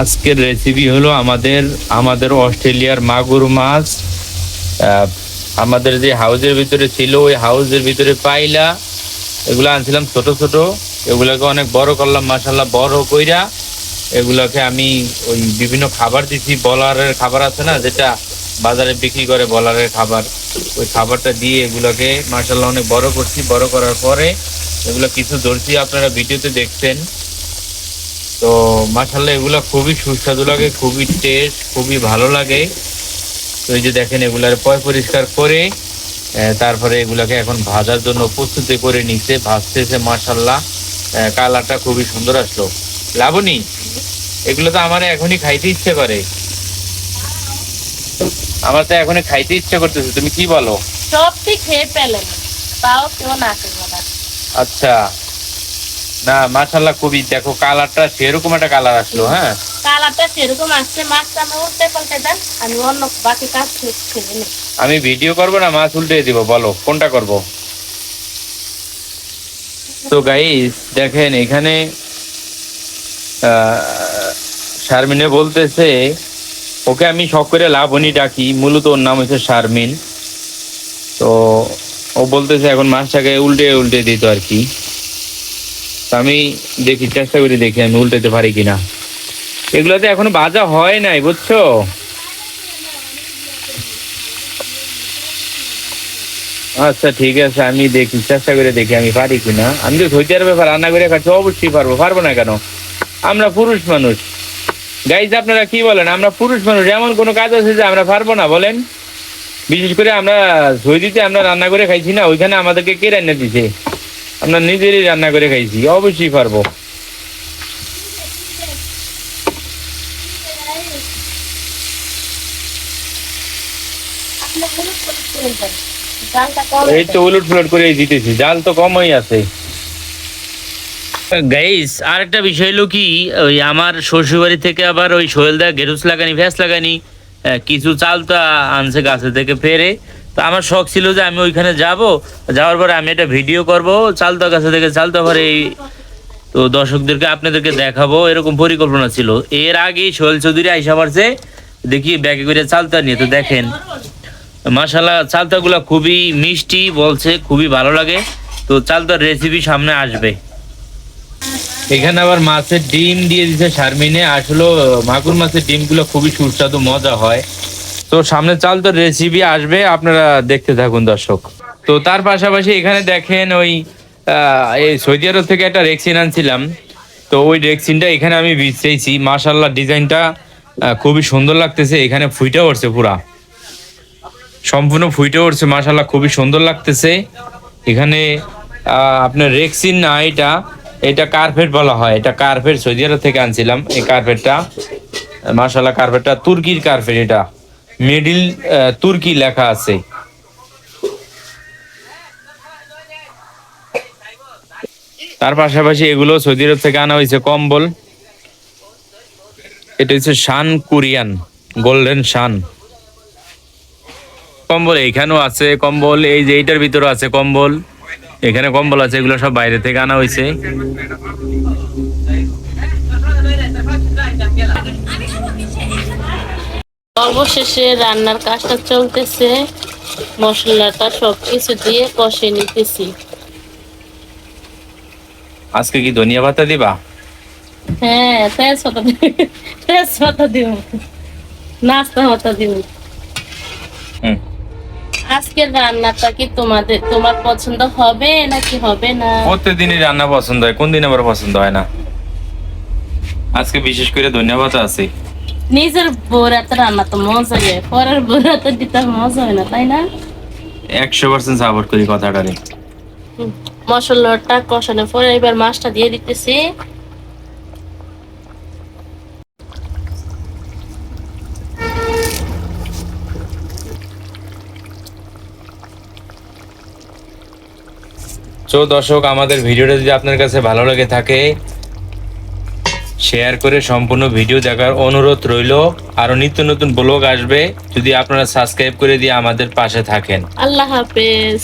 আজকের রেসিপি হলো আমাদের আমাদের অস্ট্রেলিয়ার মাগুর মাছ। আমাদের যে হাউজের ভিতরে ছিল, ওই হাউজের ভিতরে পাইলা। এগুলো আনছিলাম ছোট ছোট। এগুলোকে অনেক বড় করলাম মাসাল্লাহ বড় কইরা। এগুলোকে আমি ওই বিভিন্ন খাবার দিচ্ছি বলারের খাবার আছে না, যেটা বাজারে বিক্রি করে বলারের খাবার। ওই খাবারটা দিয়ে এগুলোকে মাসাল্লাহ অনেক বড় করছি। বড় করার পরে এগুলো কিছু ধরছি, আপনারা ভিডিওতে দেখছেন। তো মাসাল্লাহ এগুলো খুবই সুস্বাদু লাগে খুবই টেস্ট খুবই ভালো লাগে। তো এই যে দেখেন এগুলার পয় পরিষ্কার করে তারপরে এগুলাকে এখন ভাজার জন্য প্রস্তুতি করে নিচ্ছে ভাজতেছে মাসাল্লাহ কালারটা খুবই সুন্দর আসলো। লাবণী এগুলো তো আমার এখনই খাইতে ইচ্ছে করে। আমার তো এখনই খাইতে ইচ্ছে করতেছে তুমি কি বলো? সবটি খেয়ে পেলেন তাও কেউ না আচ্ছা। না মাসাল্লাহ খুবই দেখো কালারটা সেরকম একটা কালার আসলো হ্যাঁ? কালারটা সেরকম আসছে মাছটা আমি উল্টে পাল্টে দেন আমি অন্য বাকি কাজ খেয়ে নিই আমি ভিডিও করব না মাছ উল্টে দিব বলো কোনটা করব? তো গাইস দেখেন এখানে শারমিনে বলতেছে ওকে আমি শখ করে লাভনি ডাকি মূলত ওর নাম হচ্ছে শারমিন। তো ও বলতেছে এখন মাছটাকে উল্টে উল্টে দিত আর কি। আমি দেখি, চেষ্টা করে দেখি আমি উল্টাতে পারি কিনা। এগুলোতে এখনও ভাজা হয় নাই, বুঝছ? আচ্ছা ঠিক আছে, আমি দেখি, চেষ্টা করে দেখি আমি পারি কিনা। আমি তো ধৈর্যের ব্যাপার রান্না করে খাচ্ছি, অবশ্যই পারব পারব না কেন? আমরা পুরুষ মানুষ। গাইজ আপনারা কি বলেন? আমরা পুরুষ মানুষ, এমন কোনো কাজ আছে যে আমরা পারব না, বলেন? বিশেষ করে আমরা সৌদিতে আমরা রান্না করে খাইছি না, ওইখানে আমাদেরকে কে রান্না দিছে? আমরা নিজেরই রান্না করে খাইছি, অবশ্যই পারব। এই তো উলট ফুলট করে দিতেছি, জাল তো কমই আছে। গাইস আরেকটা বিষয় হলো কি, ওই আমার শ্বশুরবাড়ি থেকে আবার ওই সোহেলদা গেরুস লাগানি ফ্যাস লাগানি কিছু চালতা আনছে গাছে থেকে ফেরে তো আমার শখ ছিল যে আমি ওইখানে যাব। যাওয়ার পরে আমি একটা ভিডিও করব। চালতা গাছে থেকে চালতা পরে এই তো দর্শকদেরকে আপনাদেরকে দেখাবো, এরকম পরিকল্পনা ছিল। এর আগেই সোহেল চৌধুরী আইসা পারছে দেখি ব্যাগে করে চালতা নিয়ে। তো দেখেন মাশাল্লাহ চালতাগুলো খুবই মিষ্টি, বলছে খুবই ভালো লাগে। তো চালতার রেসিপি সামনে আসবে। এখানে আবার মাছের ডিম দিয়ে দিছে শারমিনে। আসলে মাগুর মাছের ডিমগুলো খুবই সুস্বাদু, মজা হয়। তো সামনে চাল তো রেসিপি আসবে, আপনারা দেখতে থাকুন দর্শক। তো তার পাশাপাশি এখানে দেখেন ওই এই সৌদি আরব থেকে একটা রেক্সিন আনছিলাম। তো ওই রেক্সিনটা এখানে আমি বিছাইছি মাশাল্লাহ ডিজাইনটা খুবই সুন্দর লাগতেছে। এখানে ফুইটা উঠছে পুরা। সম্পূর্ণ ফুইটে উঠছে মাশাল্লাহ খুবই সুন্দর লাগতেছে। এখানে আপনার রেক্সিন না এটা এটা কার্পেট বলা হয়। এটা কার্পেট সৌদি আরব থেকে আনছিলাম, এই কার্পেটটা মাশাল্লাহ কার্পেটটা তুর্কির কার্পেট এটা। মিডিল তুর্কি লেখা আছে। তার পাশাপাশি এগুলো সৌদি আরব থেকে আনা হয়েছে কম্বল। এটা হচ্ছে শান কোরিয়ান, গোল্ডেন শান। কম্বল এখানেও আছে, কম্বল এই যে এইটার ভিতরে আছে কম্বল। এখানে কম্বল আছে, এগুলো সব বাইরে থেকে আনা হয়েছে। অবশেষে রান্নার কাজটা চলতেছে। মশলাটা সবকিছু দিয়ে কষে নিতেছি। আজকে কি ধনিয়া পাতা দিবা? হ্যাঁ তেজপাতা দিব। তেজপাতা দিব। নাস্তা পাতা দিব। আজকের রান্নাটা কি তোমাদের তোমার পছন্দ হবে নাকি হবে না? প্রত্যেকদিনই রান্না পছন্দ হয় কোন দিন আবার পছন্দ হয় না? আজকে বিশেষ করে ধনিয়া পাতা আছে। নিজের বউর এত রান্না তো মজা হয় পরের বউর এত দিতে মজা হয় না তাই না? একশো পার্সেন্ট সাপোর্ট করি কথাটারে হুম, মশলাটা কষানোর পরে এবার মাছটা দিয়ে দিতেছি। তো দর্শক আমাদের ভিডিওটা যদি আপনার কাছে ভালো লাগে থাকে শেয়ার করে সম্পূর্ণ ভিডিও দেখার অনুরোধ রইল। আরও নিত্য নতুন ব্লগ আসবে। যদি আপনারা সাবস্ক্রাইব করে দিয়ে আমাদের পাশে থাকেন। আল্লাহ হাফেজ।